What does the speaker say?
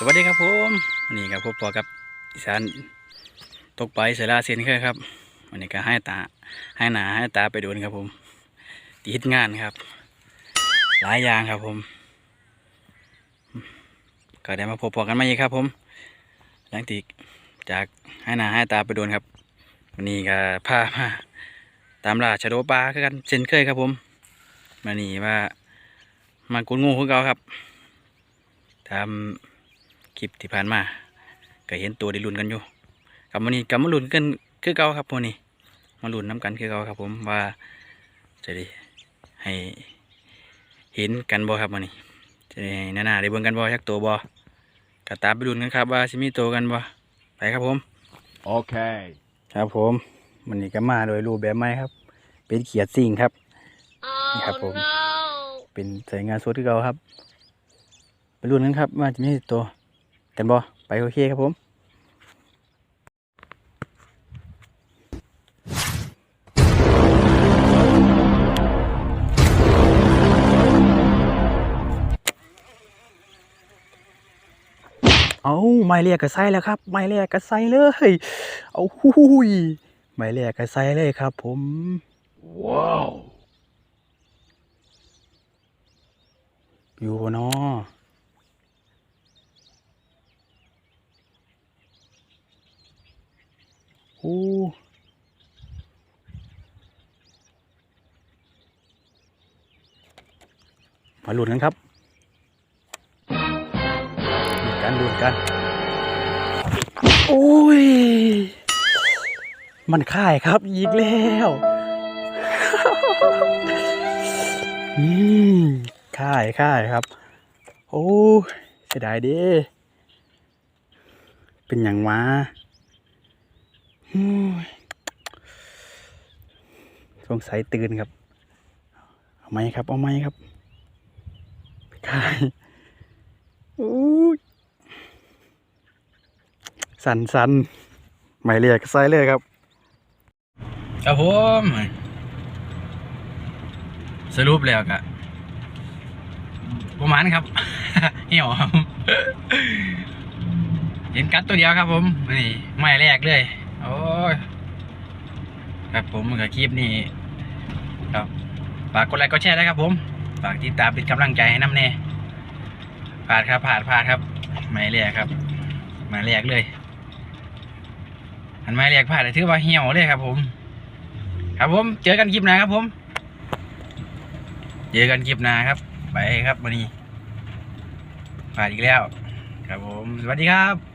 สวัสดีครับผมวันนี้ครับพบปอกับอีสานตกปลาเสลาเซนเคยครับวันนี้ก็ให้ตาให้หนาให้ตาไปโดนครับผมติดงานครับ หลายอย่างครับผม ก็ได้มาพบปอกันมาอีกครับ ผม หลังจากจากให้หนาให้ตาไปโดนครับวันนี้ก็พามาตามล่าชะโดปลาคือกันเช่นเคยครับผมวันนี้ว่ามากุนงูคือเก่าครับทำ คลิปที่ผ่านมาก็เห็นตัวได้ลุ้นกันอยู่กับวันนี้กับมาลุ้นกันคือเก่าครับวันนี้ มาลุ้นน้ำกันคือเก่าครับ ผมว่าจะได้ให้เห็นกันบ่ครับวันนี้จะได้ให้หน้าๆได้เบิ่งกันบ่ยักตัวบ่ก็ตามไปลุ้นกันครับ ว่าสิมีตัวกันบ่ไปครับผม Okay. ครับผมวันนี้ก็มาโดยรูปแบบใหม่ครับ เป็นเขียดสิ่งครับนี่ครับผม เป็นใส่งานสดที่เก่าครับ ไปรุ่นกันครับว่าจะมีตัว กันบ่ไปโอเคครับผมเอาไม่เรียกกระไซแล้วครับ ไม่เรียกกระไซเลย เอาหุยไม่เรียกกระไซเลยครับ ผม Wow. อยู่บ่เนาะโอ้มาหลุ้นกันครับหลุ้นกันหลุ้นกัน โอ้ย มันค่ายครับอีกแล้วอืมค่ายค่ายครับ โอ้เสียดายเดิเป็นอย่างวะ สงสัยตื่นครับ เอาไหมครับ เอาไหมครับค่ายโอ้สันสันไม่เรียกไซเลยครับ ครับผม สรุปแล้วกะประมาณครับ เหี่ยวครับ เห็นกัดตัวเดียวครับผม นี่ไม่แรกเลย ครับผมกับคลิปนี้ครับฝากกดไลค์กดแชร์นะครับ ผมฝากติดตามเป็นกำลังใจให้น้ำเน่ผ่านครับผ่านผ่านครับไม่แรกครับไม่แรกเลยอันไม่แรกผ่านเลยถือว่าเหี่ยวเลยครับ ผม ครับผมเจอกันคลิปหน้าครับ ผมเจอกันคลิปหน้าครับ ไปครับวันนี้ผ่านอีกแล้ว ครับผม สวัสดีครับ